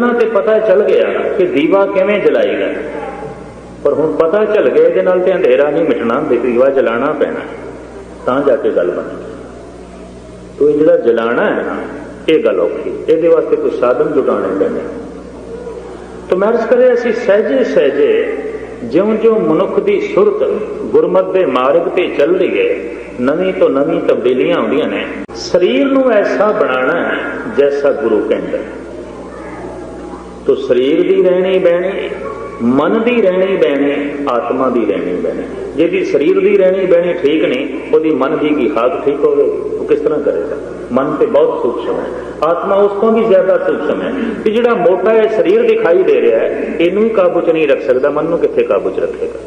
ਇਤਨਾ ਤੇ ਪਤਾ ਚੱਲ ਗਿਆ ਕਿ ਦੀਵਾ ਕਿਵੇਂ ਜਲਾਈਦਾ ਪਰ ਹੁਣ ਪਤਾ ਚੱਲ ਗਿਆ ਇਹਦੇ ਨਾਲ ਤੇ ਅੰਧੇਰਾ ਨਹੀਂ ਮਿਟਣਾ ਦੀਵਾ ਜਲਾਣਾ ਪੈਣਾ। ਤਾਂ ਜਾ ਕੇ ਗੱਲ ਬਣੇ ਤੋ ਇਹ ਜਿਹੜਾ ਜਲਾਣਾ ਹੈ ਨਾ, ਇਹ ਗੱਲ ਔਖੀ। ਇਹਦੇ ਵਾਸਤੇ ਕੋਈ ਸਾਧਨ ਜੁਟਾਉਣੇ ਪੈਣੇ। ਤੋ ਮਰਜ਼ ਕਰੇ ਅਸੀਂ ਸਹਜੇ ਸਹਜੇ ਜਿਉਂ-ਜਿਉਂ ਮਨੁੱਖ ਦੀ ਸੁਰਤ ਗੁਰਮਤ ਦੇ ਮਾਰਗ ਤੇ ਚੱਲ ਰਹੀ ਹੈ, ਨਵੀਂ ਤੋਂ ਨਵੀਂ ਤਬਦੀਲੀਆਂ ਆਉਂਦੀਆਂ ਨੇ। ਸਰੀਰ ਨੂੰ ਐਸਾ ਬਣਾਉਣਾ ਹੈ, ਜੈਸਾ ਗੁਰੂ ਕਹਿੰਦਾ ਹੈ। ਤੋ ਸਰੀਰ ਦੀ ਰਹਿਣੀ ਬਹਿਣੀ, ਮਨ ਦੀ ਰਹਿਣੀ ਬਹਿਣੀ, ਆਤਮਾ ਦੀ ਰਹਿਣੀ ਬਹਿਣੀ। ਜਿਹਦੀ ਸਰੀਰ ਦੀ ਰਹਿਣੀ ਬਹਿਣੀ ਠੀਕ ਨਹੀਂ, ਉਹਦੀ ਮਨ ਦੀ ਕੀ ਹਾਲਤ ਠੀਕ ਹੋਵੇ? ਉਹ ਕਿਸ ਤਰ੍ਹਾਂ ਕਰੇਗਾ? ਮਨ ਤੇ ਬਹੁਤ ਸੂਖਸ਼ਮ ਹੈ। ਆਤਮਾ ਉਸ ਤੋਂ ਵੀ ਜ਼ਿਆਦਾ ਸੂਖਸ਼ਮ ਹੈ ਕਿ ਜਿਹੜਾ ਮੋਟਾ ਹੈ ਸਰੀਰ ਦਿਖਾਈ ਦੇ ਰਿਹਾ ਹੈ, ਇਹਨੂੰ ਹੀ ਕਾਬੂ 'ਚ ਨਹੀਂ ਰੱਖ ਸਕਦਾ। ਮਨ ਨੂੰ ਕਿੱਥੇ ਕਾਬੂ 'ਚ ਰੱਖੇਗਾ?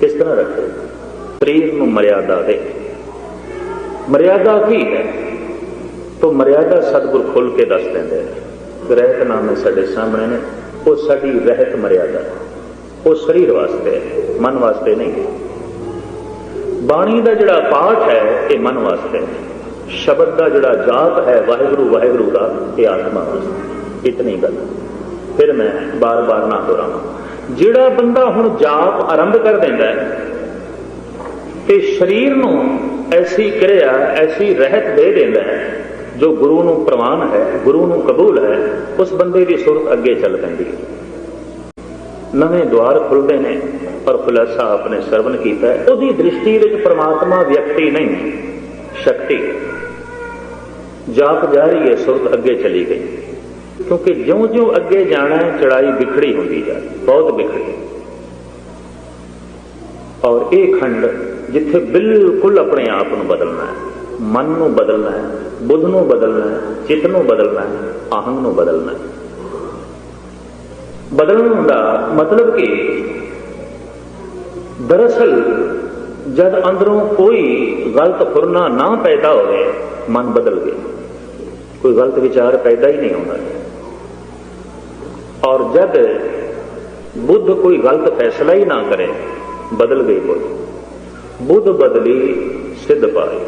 ਕਿਸ ਤਰ੍ਹਾਂ ਰੱਖੇਗਾ? ਸਰੀਰ ਨੂੰ ਮਰਿਆਦਾ ਦੇ। ਮਰਿਆਦਾ ਕੀ ਹੈ? ਤੋ ਮਰਿਆਦਾ ਸਤਿਗੁਰ ਖੁੱਲ ਕੇ ਦੱਸ ਦਿੰਦੇ ਨੇ। ਰਹਿਤਨਾਮੇ ਸਾਡੇ ਸਾਹਮਣੇ ਨੇ। ਉਹ ਸਾਡੀ ਰਹਿਤ ਮਰਿਆਦਾ ਉਹ ਸਰੀਰ ਵਾਸਤੇ ਮਨ ਵਾਸਤੇ ਨਹੀਂ ਬਾਣੀ ਦਾ ਜਿਹੜਾ ਪਾਠ ਹੈ, ਇਹ ਮਨ ਵਾਸਤੇ ਸ਼ਬਦ ਦਾ ਜਿਹੜਾ ਜਾਪ ਹੈ, ਵਾਹਿਗੁਰੂ ਵਾਹਿਗੁਰੂ ਦਾ, ਇਹ ਆਤਮਾ ਵਾਸਤੇ ਇਤਨੀ ਗੱਲ। ਫਿਰ ਮੈਂ ਬਾਰ-ਬਾਰ ਨਾ ਦੁਹਰਾਵਾਂ। ਜਿਹੜਾ ਬੰਦਾ ਹੁਣ ਜਾਪ ਆਰੰਭ ਕਰ ਦਿੰਦਾ ਹੈ, ਤੇ ਸਰੀਰ ਨੂੰ ਐਸੀ ਕਿਰਿਆ, ਐਸੀ ਰਹਿਤ ਦੇ ਦਿੰਦਾ ਹੈ ਜੋ ਗੁਰੂ ਨੂੰ ਪ੍ਰਵਾਨ ਹੈ ਗੁਰੂ ਨੂੰ ਕਬੂਲ ਹੈ ਉਸ ਬੰਦੇ ਦੀ ਸੁਰਤ ਅੱਗੇ ਚੱਲ ਪੈਂਦੀ ਹੈ। ਨਵੇਂ ਦੁਆਰ ਖੁੱਲਦੇ ਨੇ ਪਰ ਖੁਲਾਸਾ ਆਪਣੇ ਸਰਵਨ ਕੀਤਾ ਉਹਦੀ ਦ੍ਰਿਸ਼ਟੀ ਵਿੱਚ ਪ੍ਰਮਾਤਮਾ ਵਿਅਕਤੀ ਨਹੀਂ ਸ਼ਕਤੀ। ਜਾਪ ਜਾ ਰਹੀ ਹੈ ਸੁਰਤ ਅੱਗੇ ਚਲੀ ਗਈ। ਕਿਉਂਕਿ ਜਿਉਂ-ਜਿਉਂ ਅੱਗੇ ਜਾਣਾ ਹੈ ਚੜਾਈ ਵਿਖੜੀ ਹੁੰਦੀ ਜਾ ਰਹੀ, ਬਹੁਤ ਵਿਖੜੀ ਔਰ ਇਹ ਖੰਡ ਜਿੱਥੇ ਬਿਲਕੁਲ ਆਪਣੇ ਆਪ ਨੂੰ ਬਦਲਣਾ ਹੈ। ਮਨ ਨੂੰ ਬਦਲਣਾ ਹੈ, ਬੁੱਧ ਨੂੰ ਬਦਲਣਾ ਹੈ, ਚਿੱਤ ਨੂੰ ਬਦਲਣਾ ਹੈ, ਆਹੰਗ ਨੂੰ ਬਦਲਣਾ ਹੈ। ਬਦਲਣ ਦਾ ਮਤਲਬ ਕਿ? ਦਰਅਸਲ ਜਦ ਅੰਦਰੋਂ ਕੋਈ ਗਲਤ ਫੁਰਨਾ ਨਾ ਪੈਦਾ ਹੋਵੇ, ਮਨ ਬਦਲ ਗਿਆ। ਕੋਈ ਗਲਤ ਵਿਚਾਰ ਪੈਦਾ ਹੀ ਨਹੀਂ ਹੁੰਦਾ। ਔਰ ਜਦ ਬੁੱਧ ਕੋਈ ਗਲਤ ਫੈਸਲਾ ਹੀ ਨਾ ਕਰੇ, ਬਦਲ ਗਈ ਬੁੱਧ। ਬੁੱਧ ਬਦਲੀ ਸਿੱਧ ਪਾਈ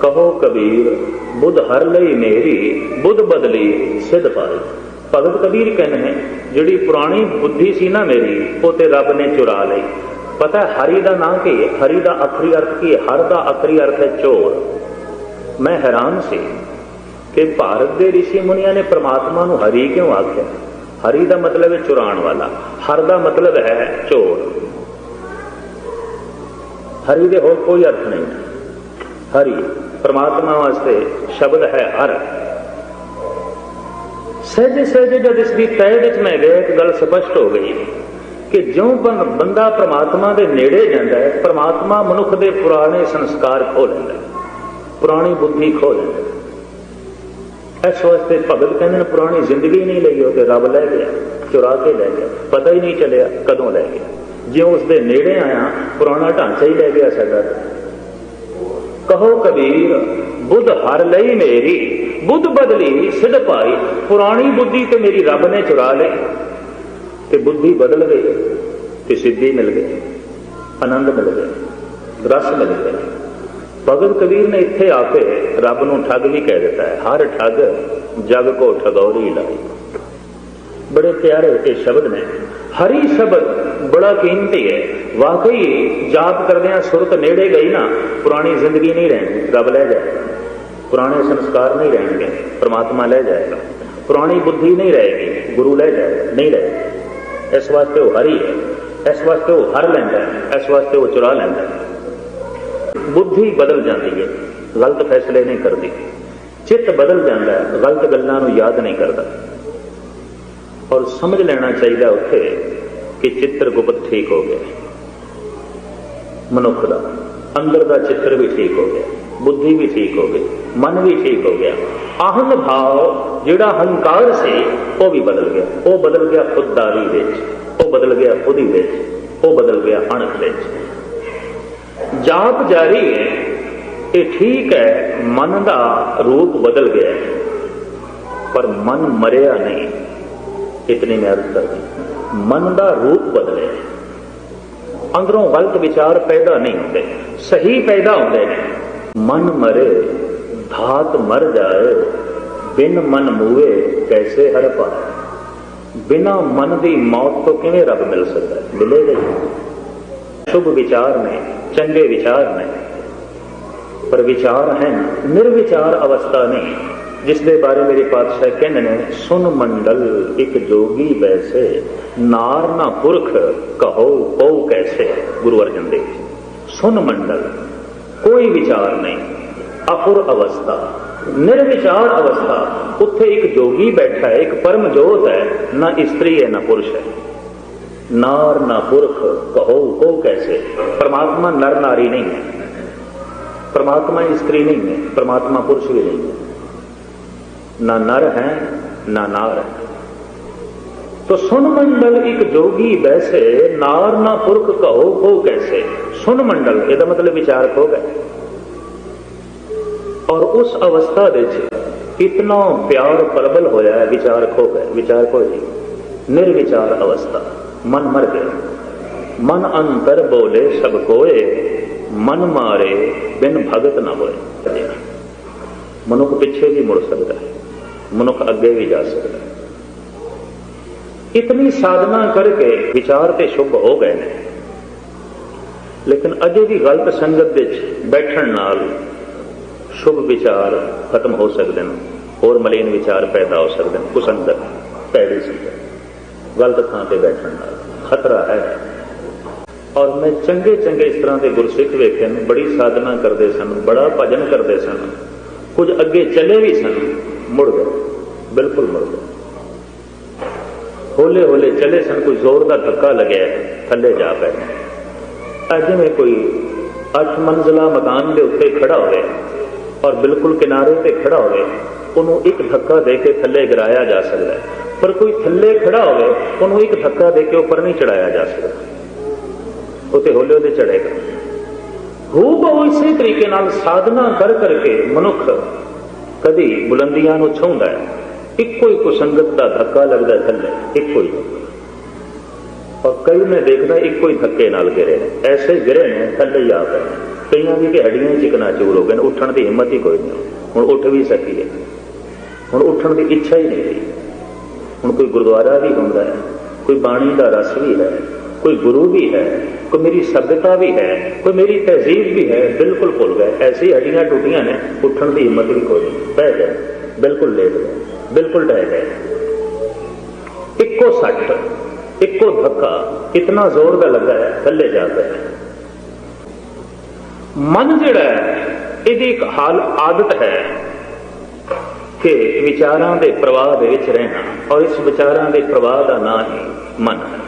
ਕਹੋ ਕਬੀਰ, ਬੁੱਧ ਹਰ ਲਈ ਮੇਰੀ ਬੁੱਧ ਬਦਲੀ ਸਿੱਧ ਪਾਈ ਭਗਤ ਕਬੀਰ ਕਹਿੰਦੇ ਨੇ, ਜਿਹੜੀ ਪੁਰਾਣੀ ਬੁੱਧੀ ਸੀ ਨਾ ਮੇਰੀ, ਉਹ ਤੇ ਰੱਬ ਨੇ ਚੁਰਾ ਲਈ। ਪਤਾ ਹਰੀ ਦਾ ਨਾਂ ਕੀ ਹਰੀ ਦਾ ਆਖਰੀ ਅਰਥ ਕੀ ਹਰ ਦਾ ਆਖਰੀ ਅਰਥ ਹੈ ਚੋਰ। ਮੈਂ ਹੈਰਾਨ ਸੀ ਕਿ ਭਾਰਤ ਦੇ ઋષਿ ਮੁਨੀਆਂ ਨੇ ਪ੍ਰਮਾਤਮਾ ਨੂੰ ਹਰੀ ਕਿਉਂ ਆਖਿਆ? ਹਰੀ ਦਾ ਮਤਲਬ ਹੈ ਚੁਰਾਣ ਵਾਲਾ। ਹਰ ਦਾ ਮਤਲਬ ਹੈ ਚੋਰ। ਹਰੀ ਦੇ ਹੋਰ ਕੋਈ ਅਰਥ ਨਹੀਂ। ਹਰੀ ਪਰਮਾਤਮਾ ਵਾਸਤੇ ਸ਼ਬਦ ਹੈ ਹਰ। ਸਹਿਜੇ ਸਹਿਜੇ ਜਦ ਇਸ ਦੀ ਤਹਿ ਵਿੱਚ ਮੈਂ ਗਿਆ ਇੱਕ ਗੱਲ ਸਪਸ਼ਟ ਹੋ ਗਈ ਕਿ ਜਿਉਂ ਬੰਦਾ ਪ੍ਰਮਾਤਮਾ ਦੇ ਨੇੜੇ ਜਾਂਦਾ ਹੈ, ਪ੍ਰਮਾਤਮਾ ਮਨੁੱਖ ਦੇ ਪੁਰਾਣੇ ਸੰਸਕਾਰ ਖੋ ਲੈਂਦਾ ਪੁਰਾਣੀ ਬੁੱਧੀ ਖੋ ਲੈਂਦਾ ਇਸ ਵਾਸਤੇ ਭਗਤ ਕਹਿੰਦੇ ਨੇ, ਪੁਰਾਣੀ ਜ਼ਿੰਦਗੀ ਨਹੀਂ ਲਈ, ਉਹ ਤੇ ਰੱਬ ਲੈ ਗਿਆ, ਚੁਰਾ ਕੇ ਲੈ ਗਿਆ, ਪਤਾ ਹੀ ਨਹੀਂ ਚੱਲਿਆ ਕਦੋਂ ਲੈ ਗਿਆ। ਜਿਉਂ ਉਸ ਦੇ ਨੇੜੇ ਆਇਆ, ਪੁਰਾਣਾ ਢਾਂਚਾ ਹੀ ਲੈ ਗਿਆ ਸਾਡਾ। ਕਹੋ ਕਬੀਰ, ਬੁੱਧ ਹਰ ਲਈ ਮੇਰੀ, ਬੁੱਧ ਬਦਲੀ ਸਿੱਧ ਪਾਈ, ਪੁਰਾਣੀ ਬੁੱਧੀ ਤੇ ਮੇਰੀ ਰੱਬ ਨੇ ਚੁਰਾ ਲਈ। ਤੇ ਬੁੱਧੀ ਬਦਲ ਗਈ ਤੇ ਸਿੱਧੀ ਮਿਲ ਗਈ, ਆਨੰਦ ਮਿਲ ਗਿਆ, ਰਸ ਮਿਲ ਗਿਆ। ਭਗਤ ਕਬੀਰ ਨੇ ਇੱਥੇ ਆ ਕੇ ਰੱਬ ਨੂੰ ਠੱਗ ਵੀ ਕਹਿ ਦਿੱਤਾ ਹੈ, ਹਰ ਠੱਗ ਜਗ ਕੋ ਠਗੌਰੀ ਲਾਈ। ਬੜੇ ਪਿਆਰੇ ਇਹ ਸ਼ਬਦ ਨੇ। ਹਰੀ ਸ਼ਬਦ ਬੜਾ ਕੀਮਤੀ ਹੈ। ਵਾਕਈ ਜਾਪ ਕਰਦਿਆਂ ਸੁਰਤ ਨੇੜੇ ਗਈ ਨਾ ਪੁਰਾਣੀ ਜ਼ਿੰਦਗੀ ਨਹੀਂ ਰਹਿਣੀ ਰੱਬ ਲੈ ਜਾਏਗਾ ਪੁਰਾਣੇ ਸੰਸਕਾਰ ਨਹੀਂ ਰਹਿਣਗੇ ਪ੍ਰਮਾਤਮਾ ਲੈ ਜਾਏਗਾ ਪੁਰਾਣੀ ਬੁੱਧੀ ਨਹੀਂ ਰਹੇਗੀ ਗੁਰੂ ਲੈ ਜਾਏਗਾ ਨਹੀਂ ਰਹੇਗਾ ਇਸ ਵਾਸਤੇ ਉਹ ਹਰੀ ਹੈ ਇਸ ਵਾਸਤੇ ਉਹ ਹਰ ਲੈਂਦਾ ਹੈ ਇਸ ਵਾਸਤੇ ਉਹ ਚੁਰਾ ਲੈਂਦਾ ਹੈ ਬੁੱਧੀ ਬਦਲ ਜਾਂਦੀ ਹੈ ਗਲਤ ਫੈਸਲੇ ਨਹੀਂ ਕਰਦੀ ਚਿੱਤ ਬਦਲ ਜਾਂਦਾ ਹੈ ਗਲਤ ਗੱਲਾਂ ਨੂੰ ਯਾਦ ਨਹੀਂ ਕਰਦਾ ਔਰ ਸਮਝ ਲੈਣਾ ਚਾਹੀਦਾ ਉੱਥੇ ਕਿ ਚਿੱਤਰ ਗੁਪਤ ਠੀਕ ਹੋ ਗਿਆ ਮਨੁੱਖ ਦਾ। ਅੰਦਰ ਦਾ ਚਿੱਤਰ ਵੀ ਠੀਕ ਹੋ ਗਿਆ ਬੁੱਧੀ ਵੀ ਠੀਕ ਹੋ ਗਈ ਮਨ ਵੀ ਠੀਕ ਹੋ ਗਿਆ। ਆਹੰਗ ਭਾਵ ਜਿਹੜਾ ਹੰਕਾਰ ਸੀ ਉਹ ਵੀ ਬਦਲ ਗਿਆ। ਉਹ ਬਦਲ ਗਿਆ ਖੁਦਦਾਰੀ ਵਿੱਚ ਉਹ ਬਦਲ ਗਿਆ ਖੁਦੀ ਵਿੱਚ ਉਹ ਬਦਲ ਗਿਆ ਅਣਖ ਵਿੱਚ। ਜਾਪ ਜਾਰੀ ਹੈ ਇਹ ਠੀਕ ਹੈ ਮਨ ਦਾ ਰੂਪ ਬਦਲ ਗਿਆ ਹੈ, ਪਰ ਮਨ ਮਰਿਆ ਨਹੀਂ ਇਤਨੀ ਮੈਂ ਅਰਜ਼ ਕਰਦਾ। ਮਨ ਦਾ ਰੂਪ ਬਦਲਿਆ ਅੰਦਰੋਂ ਗਲਤ ਵਿਚਾਰ ਪੈਦਾ ਨਹੀਂ ਹੁੰਦੇ, ਸਹੀ ਪੈਦਾ ਹੁੰਦੇ ਨੇ। ਮਨ ਮਰੇ, ਧਾਤ ਮਰ ਜਾਏ, ਬਿਨ ਮਨ ਮੂਏ ਕੈਸੇ ਹਰ ਪਾਏ? ਬਿਨਾ ਮਨ ਦੀ ਮੌਤ ਤੋਂ ਕਿਵੇਂ ਰੱਬ ਮਿਲ ਸਕਦਾ? ਹੈ? ਮਿਲੇਗਾ ਹੀ ਸ਼ੁਭ ਵਿਚਾਰ ਨੇ, ਚੰਗੇ ਵਿਚਾਰ ਨੇ। ਪਰ ਵਿਚਾਰ ਹੈ ਨਿਰਵਿਚਾਰ ਅਵਸਥਾ ਨਹੀਂ। ਜਿਸ ਦੇ ਬਾਰੇ ਮੇਰੇ ਪਾਤਸ਼ਾਹ ਕਹਿੰਦੇ ਨੇ ਸੁਨ ਮੰਡਲ, ਇੱਕ ਜੋਗੀ ਵੈਸੇ ਨਾਰ ਨਾ ਪੁਰਖ, ਕਹੋ ਪਉ ਕੈਸੇ? ਗੁਰੂ ਅਰਜਨ ਦੇਵ ਸੁਨ ਮੰਡਲ, ਕੋਈ ਵਿਚਾਰ ਨਹੀਂ, ਅਪੁਰ ਅਵਸਥਾ, ਨਿਰਵਿਚਾਰ ਅਵਸਥਾ, ਉੱਥੇ ਇੱਕ ਜੋਗੀ ਬੈਠਾ ਹੈ, ਇੱਕ ਪਰਮ ਜੋਤ ਹੈ, ਨਾ ਇਸਤਰੀ ਹੈ, ਨਾ ਪੁਰਸ਼ ਹੈ। ਨਾਰ ਨਾ ਪੁਰਖ, ਕਹੋ ਕੋ ਕੈਸੇ? ਪਰਮਾਤਮਾ ਨਰ ਨਾਰੀ ਨਹੀਂ ਹੈ। ਪਰਮਾਤਮਾ ਇਸਤਰੀ ਨਹੀਂ ਹੈ, ਪਰਮਾਤਮਾ ਪੁਰਸ਼ ਵੀ ਨਹੀਂ ਹੈ। ना नर है ना नार है तो सुन मंडल एक जोगी वैसे नार ना पुरख कहो को कैसे सुन मंडल ਇਹਦਾ ਮਤਲਬ ਵਿਚਾਰਕ ਹੋ ਗਏ ਔਰ ਉਸ ਅਵਸਥਾ ਵਿੱਚ ਇਤਨਾ ਪਿਆਰ ਪ੍ਰਬਲ ਹੋਇਆ ਹੈ ਵਿਚਾਰਕ ਹੋ ਗਏ ਵਿਚਾਰਕ ਹੋ ਜੀ ਨਿਰਵਿਚਾਰ ਅਵਸਥਾ ਮਨ ਮਰ ਗਿਆ ਮਨ ਅੰਤਰ ਬੋਲੇ ਸਭ ਕੋਏ ਮਨ ਮਾਰੇ ਬਿਨ ਭਗਤ ਨਾ ਹੋਏ ਮਨੁੱਖ ਪਿੱਛੇ ਵੀ ਮੁੜ ਸਕਦਾ ਹੈ ਮਨੁੱਖ ਅੱਗੇ ਵੀ ਜਾ ਸਕਦਾ ਹੈ। ਇਤਨੀ ਸਾਧਨਾ ਕਰਕੇ ਵਿਚਾਰ ਤੇ ਸ਼ੁਭ ਹੋ ਗਏ ਨੇ। ਲੇਕਿਨ ਅਜੇ ਵੀ ਗਲਤ ਸੰਗਤ ਵਿੱਚ ਬੈਠਣ ਨਾਲ ਸ਼ੁਭ ਵਿਚਾਰ ਖਤਮ ਹੋ ਸਕਦੇ ਨੇ ਹੋਰ ਮਲੀਨ ਵਿਚਾਰ ਪੈਦਾ ਹੋ ਸਕਦੇ ਨੇ। ਕੁਸੰਗਤ ਪੈੜੀ ਸੰਗਤ, ਗਲਤ ਥਾਂ ਤੇ ਬੈਠਣ ਨਾਲ ਖਤਰਾ ਹੈ। ਔਰ ਮੈਂ ਚੰਗੇ ਚੰਗੇ ਇਸ ਤਰ੍ਹਾਂ ਦੇ ਗੁਰਸਿੱਖ ਵੇਖੇ ਨੇ, ਬੜੀ ਸਾਧਨਾ ਕਰਦੇ ਸਨ, ਬੜਾ ਭਜਨ ਕਰਦੇ ਸਨ। ਕੁਝ ਅੱਗੇ ਚੱਲੇ ਵੀ ਸਨ, ਮੁੜ ਗਏ। ਬਿਲਕੁਲ ਮੁੜ ਗਏ ਹੌਲੇ ਹੌਲੇ ਚੱਲੇ ਸਨ, ਕੋਈ ਜ਼ੋਰ ਦਾ ਧੱਕਾ ਲੱਗਿਆ, ਥੱਲੇ ਜਾ ਪਏ ਅੱਜ ਜਿਵੇਂ ਕੋਈ ਅੱਠ ਮੰਜ਼ਲਾ ਮਕਾਨ ਦੇ ਉੱਤੇ ਖੜਾ ਹੋਵੇ ਔਰ ਬਿਲਕੁਲ ਕਿਨਾਰੇ ਤੇ ਖੜਾ ਹੋਵੇ, ਉਹਨੂੰ ਇੱਕ ਧੱਕਾ ਦੇ ਕੇ ਥੱਲੇ ਗਿਰਾਇਆ ਜਾ ਸਕਦਾ ਹੈ। ਪਰ ਕੋਈ ਥੱਲੇ ਖੜਾ ਹੋਵੇ, ਉਹਨੂੰ ਇੱਕ ਧੱਕਾ ਦੇ ਕੇ ਉੱਪਰ ਨਹੀਂ ਚੜਾਇਆ ਜਾ ਸਕਦਾ। ਉਤੇ ਹੌਲੇ ਹੌਲੇ ਚੜੇਗਾ ਹੂ ਇਸੇ ਤਰੀਕੇ ਨਾਲ ਸਾਧਨਾ ਕਰ ਕਰਕੇ ਮਨੁੱਖ ਕਦੀ ਬੁਲੰਦੀਆਂ ਨੂੰ ਛੂੰਹਦਾ ਹੈ। ਇੱਕੋ ਹੀ ਕੁਸੰਗਤ ਦਾ ਧੱਕਾ ਲੱਗਦਾ ਥੱਲੇ, ਇੱਕੋ ਹੀ। ਔਰ ਕਈ ਮੈਂ ਦੇਖਦਾ ਇੱਕੋ ਹੀ ਧੱਕੇ ਨਾਲ ਗਿਰੇ ਨੇ। ਐਸੇ ਗਿਰੇ ਨੇ, ਥੱਲੇ ਹੀ ਆ ਪਏ ਕਈਆਂ ਦੀ ਕਿ ਹੱਡੀਆਂ ਚਿਕਨਾ ਚੂਰ ਹੋ ਗਏ ਨੇ, ਉੱਠਣ ਦੀ ਹਿੰਮਤ ਹੀ ਕੋਈ ਨਹੀਂ। ਹੁਣ ਉੱਠ ਵੀ ਸਕੀ ਹੈ। ਹੁਣ ਉੱਠਣ ਦੀ ਇੱਛਾ ਹੀ ਨਹੀਂ ਰਹੀ। ਹੁਣ ਕੋਈ ਗੁਰਦੁਆਰਾ ਵੀ ਹੁੰਦਾ ਹੈ, ਕੋਈ ਬਾਣੀ ਦਾ ਰਸ ਵੀ ਹੈ, ਕੋਈ ਗੁਰੂ ਵੀ ਹੈ ਕੋਈ ਮੇਰੀ ਸਭ్యਤਾ ਵੀ ਹੈ, ਕੋਈ ਮੇਰੀ ਤਹਿਜ਼ੀਬ ਵੀ ਹੈ, ਬਿਲਕੁਲ ਭੁੱਲ ਗਏ। ਐਸੀ ਹੱਡੀਆਂ ਟੁੱਟੀਆਂ ਨੇ, ਉੱਠਣ ਦੀ ਹਿੰਮਤ ਵੀ ਕੋਈ ਨਹੀਂ। ਬਹਿ ਗਏ ਬਿਲਕੁਲ ਲੇਟ ਗਏ ਬਿਲਕੁਲ ਡਹਿ ਗਏ ਇੱਕੋ ਸੱਟ, ਇੱਕੋ ਧੱਕਾ ਇਤਨਾ ਜ਼ੋਰ ਦਾ ਲੱਗਾ ਹੈ, ਥੱਲੇ ਜਾ ਪਿਆ ਮਨ ਜਿਹੜਾ ਹੈ, ਇਹਦੀ ਇੱਕ ਹਾਲ ਆਦਤ ਹੈ ਕਿ ਵਿਚਾਰਾਂ ਦੇ ਪ੍ਰਵਾਹ ਦੇ ਵਿੱਚ ਰਹਿਣਾ, ਔਰ ਇਸ ਵਿਚਾਰਾਂ ਦੇ ਪ੍ਰਵਾਹ ਦਾ ਨਾਂ ਹੀ ਮਨ ਹੈ।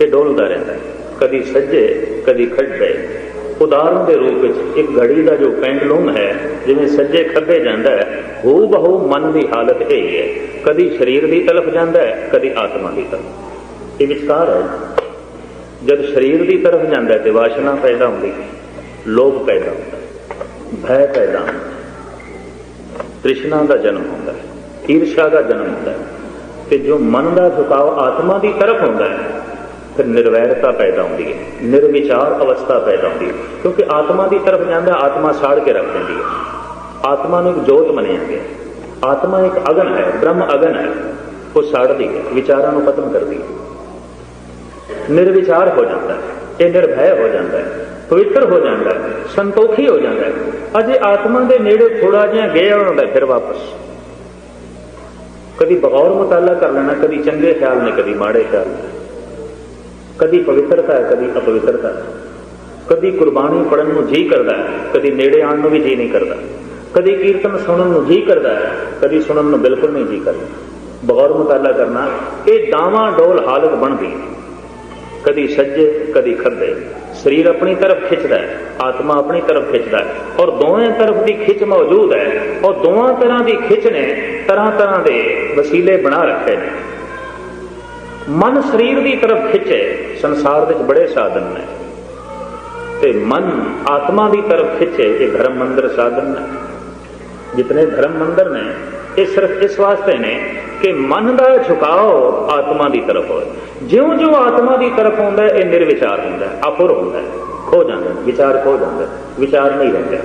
ਇਹ ਡੋਲਦਾ ਰਹਿੰਦਾ ਹੈ। ਕਦੀ ਸੱਜੇ, ਕਦੀ ਖੱਬੇ ਉਦਾਹਰਨ ਦੇ ਰੂਪ ਵਿੱਚ ਇੱਕ ਘੜੀ ਦਾ ਜੋ ਪੈਂਡਲੂਮ ਹੈ, ਜਿਵੇਂ ਸੱਜੇ ਖੱਬੇ ਜਾਂਦਾ ਹੈ ਹੂ ਬਹੁ ਮਨ ਦੀ ਹਾਲਤ ਇਹ ਹੀ। ਹੈ ਕਦੀ ਸਰੀਰ ਦੀ ਤਰਫ ਜਾਂਦਾ ਹੈ, ਕਦੀ ਆਤਮਾ ਦੀ ਤਰਫ ਇਹ ਵਿਚਕਾਰ ਹੈ। ਜਦ ਸਰੀਰ ਦੀ ਤਰਫ ਜਾਂਦਾ ਤੇ ਵਾਸ਼ਨਾ ਪੈਦਾ ਹੁੰਦੀ ਹੈ, ਲੋਭ ਪੈਦਾ ਹੁੰਦਾ ਭੈ ਪੈਦਾ ਹੁੰਦਾ ਹੈ। ਤ੍ਰਿਸ਼ਨਾ ਦਾ ਜਨਮ ਹੁੰਦਾ ਹੈ, ਈਰਸ਼ਾ ਦਾ ਜਨਮ ਹੁੰਦਾ ਹੈ। ਤੇ ਜੋ ਮਨ ਦਾ ਝੁਕਾਅ ਆਤਮਾ ਦੀ ਤਰਫ ਹੁੰਦਾ ਹੈ ਫਿਰ ਨਿਰਵੈਰਤਾ ਪੈਦਾ ਹੁੰਦੀ ਹੈ, ਨਿਰਵਿਚਾਰ ਅਵਸਥਾ ਪੈਦਾ ਹੁੰਦੀ ਹੈ, ਕਿਉਂਕਿ ਆਤਮਾ ਦੀ ਤਰਫ ਜਾਂਦਾ, ਆਤਮਾ ਸਾੜ ਕੇ ਰੱਖ ਦਿੰਦੀ ਹੈ। ਆਤਮਾ ਨੂੰ ਇੱਕ ਜੋਤ ਮੰਨਿਆ ਗਿਆ ਆਤਮਾ ਇੱਕ ਅਗਨ ਹੈ, ਬ੍ਰਹਮ ਅਗਨ ਹੈ, ਉਹ ਸਾੜਦੀ ਹੈ, ਵਿਚਾਰਾਂ ਨੂੰ ਖਤਮ ਕਰਦੀ ਹੈ। ਨਿਰਵਿਚਾਰ ਹੋ ਜਾਂਦਾ ਹੈ, ਇਹ ਨਿਰਭੈ ਹੋ ਜਾਂਦਾ ਹੈ, ਪਵਿੱਤਰ ਹੋ ਜਾਂਦਾ ਹੈ, ਸੰਤੋਖੀ ਹੋ ਜਾਂਦਾ ਹੈ। ਅਜੇ ਆਤਮਾ ਦੇ ਨੇੜੇ ਥੋੜਾ ਜਿਹਾ ਗਿਆ ਹੁੰਦਾ ਫਿਰ ਵਾਪਸ। ਕਦੀ ਬਗੌਰ ਮੁਤਾਲਾ ਕਰ ਲੈਣਾ, ਕਦੀ ਚੰਗੇ ਖਿਆਲ ਨੇ, ਕਦੀ ਮਾੜੇ ਖਿਆਲ ਨੇ। ਕਦੀ ਪਵਿੱਤਰਤਾ ਹੈ, ਕਦੀ ਅਪਵਿੱਤਰਤਾ ਕਦੀ ਕੁਰਬਾਨੀ ਪੜਨ ਨੂੰ ਜੀ ਕਰਦਾ ਹੈ, ਕਦੀ ਨੇੜੇ ਆਉਣ ਨੂੰ ਵੀ ਜੀ ਨਹੀਂ ਕਰਦਾ। ਕਦੀ ਕੀਰਤਨ ਸੁਣਨ ਨੂੰ ਜੀ ਕਰਦਾ ਹੈ, ਕਦੀ ਸੁਣਨ ਨੂੰ ਬਿਲਕੁਲ ਨਹੀਂ ਜੀ ਕਰਦਾ। ਬਗੌਰ ਮੁਤਾਲਾ ਕਰਨਾ, ਇਹ ਦਾਵਾ ਡੋਲ ਹਾਲਤ ਬਣ ਗਈ। ਕਦੀ ਸੱਜੇ, ਕਦੀ ਖੱਬੇ। ਸਰੀਰ ਆਪਣੀ ਤਰਫ ਖਿੱਚਦਾ ਹੈ, ਆਤਮਾ ਆਪਣੀ ਤਰਫ ਖਿੱਚਦਾ ਹੈ। ਔਰ ਦੋਵੇਂ ਤਰਫ ਦੀ ਖਿੱਚ ਮੌਜੂਦ ਹੈ। ਔਰ ਦੋਵਾਂ ਤਰ੍ਹਾਂ ਦੀ ਖਿੱਚ ਨੇ ਤਰ੍ਹਾਂ ਤਰ੍ਹਾਂ ਦੇ ਵਸੀਲੇ ਬਣਾ ਰੱਖੇ ਨੇ। ਮਨ ਸਰੀਰ ਦੀ ਤਰਫ ਖਿੱਚੇ, ਸੰਸਾਰ ਵਿੱਚ ਬੜੇ ਸਾਧਨ ਨੇ। ਤੇ ਮਨ ਆਤਮਾ ਦੀ ਤਰਫ ਖਿੱਚੇ, ਇਹ ਧਰਮ ਮੰਦਰ ਸਾਧਨ ਨੇ। ਜਿਤਨੇ ਧਰਮ ਮੰਦਰ ਨੇ, ਇਹ ਸਿਰਫ ਇਸ ਵਾਸਤੇ ਨੇ ਕਿ ਮਨ ਦਾ ਝੁਕਾਓ ਆਤਮਾ ਦੀ ਤਰਫ ਹੋਵੇ। ਜਿਉਂ ਜਿਉਂ ਆਤਮਾ ਦੀ ਤਰਫ ਹੁੰਦਾ, ਇਹ ਨਿਰਵਿਚਾਰ ਹੁੰਦਾ, ਅਪੁਰ ਹੁੰਦਾ। ਖੋ ਜਾਂਦਾ, ਵਿਚਾਰ ਖੋ ਜਾਂਦਾ, ਵਿਚਾਰ ਨਹੀਂ ਰਹਿੰਦਾ।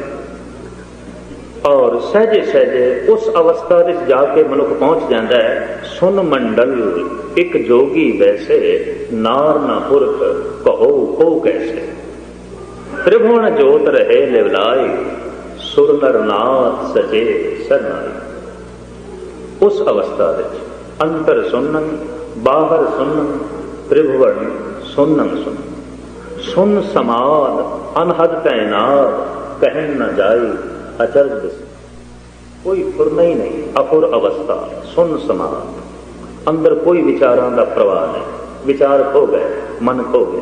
ਔਰ ਸਹਜੇ ਸਹਜੇ ਉਸ ਅਵਸਥਾ ਵਿੱਚ ਜਾ ਕੇ ਮਨੁੱਖ ਪਹੁੰਚ ਜਾਂਦਾ ਹੈ। ਸੁਨ ਮੰਡਲ, ਇੱਕ ਜੋਗੀ ਵੈਸੇ ਨਾਰ ਨਾ ਪੁਰਖ, ਕਹੋ ਕੋ ਕੈਸੇ? ਤ੍ਰਿਭੁਵਨ ਜੋਤ ਰਹੇ ਲਿਵਲਾਈ ਸੁਰ ਨਰ ਸਜੇ ਸਰਨਾਈ ਉਸ ਅਵਸਥਾ ਵਿੱਚ ਅੰਤਰ ਸੁਨਨ, ਬਾਹਰ ਸੁਨਨ, ਤ੍ਰਿਭੁਵਨ ਸੁਨਨ ਸੁਨ। ਸੁਨ ਸਮਾਦ, ਅਨਹਦ ਤੈਨਾਤ ਕਹਿਣ ਨਾ ਜਾਈ ਅਚਰਜ ਕੋਈ ਫੁਰਨਾ ਹੀ ਨਹੀਂ ਅਫੁਰ ਅਵਸਥਾ, ਸੁਨ ਸਮਾਨ। ਅੰਦਰ ਕੋਈ ਵਿਚਾਰਾਂ ਦਾ ਪ੍ਰਵਾਹ ਨਹੀਂ। ਵਿਚਾਰ ਖੋ ਗਏ, ਮਨ ਖੋ ਗਏ।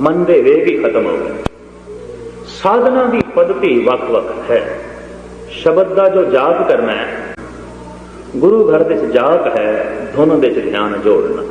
ਮਨ ਦੇ ਵੇਗ ਹੀ ਖਤਮ ਹੋ ਗਏ। ਸਾਧਨਾ ਦੀ ਪद्धਤੀ ਵੱਖ-ਵੱਖ ਹੈ। ਸ਼ਬਦ ਦਾ ਜੋ ਜਾਪ ਕਰਨਾ ਹੈ, ਗੁਰੂ ਘਰ ਦੇ ਵਿੱਚ ਜਾਪ ਹੈ, ਧੁਨ ਦੇ ਵਿੱਚ ਧਿਆਨ ਜੋੜਨਾ।